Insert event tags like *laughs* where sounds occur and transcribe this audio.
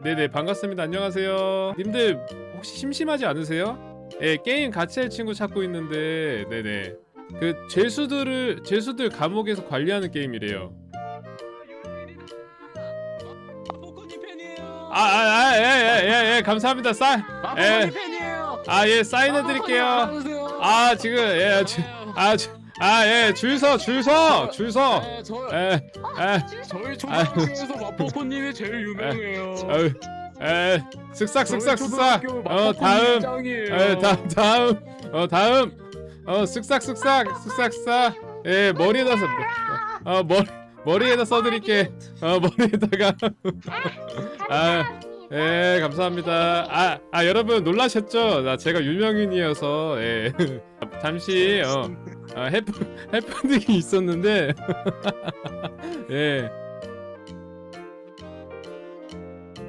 네네 반갑습니다. 안녕하세요. 님들 혹시 심심하지 않으세요? 예 게임 같이 할 친구 찾고 있는데 네네 그 죄수들을 죄수들 감옥에서 관리하는 게임이래요. 뽀꼬님 팬이에요. 아아예예예 예, 감사합니다. 쌀 아, 예. 뽀꼬님 팬이에요. 아예 사인해 드릴게요. 아 지금 예아 예 줄 서 줄서 줄 서. 네, 저 예. 예. 저희 초등학교에서 마포코님이 제일 유명해요. 어우, 에 쓱싹 쓱싹 초등학교 어 다음. 에 다음 다음. 어 다음. 어 쓱싹 쓱싹 쓱싹 쓱싹. 예 머리에다 써 어, 머리 머리에다 써드릴게. 어 머리에다가. *laughs* 아, 예 감사합니다. 아, 아 여러분 놀라셨죠? 나 제가 유명인이어서 예. *laughs* 잠시 어, 어 해프 *laughs* 해프닝이 있었는데. *laughs* 예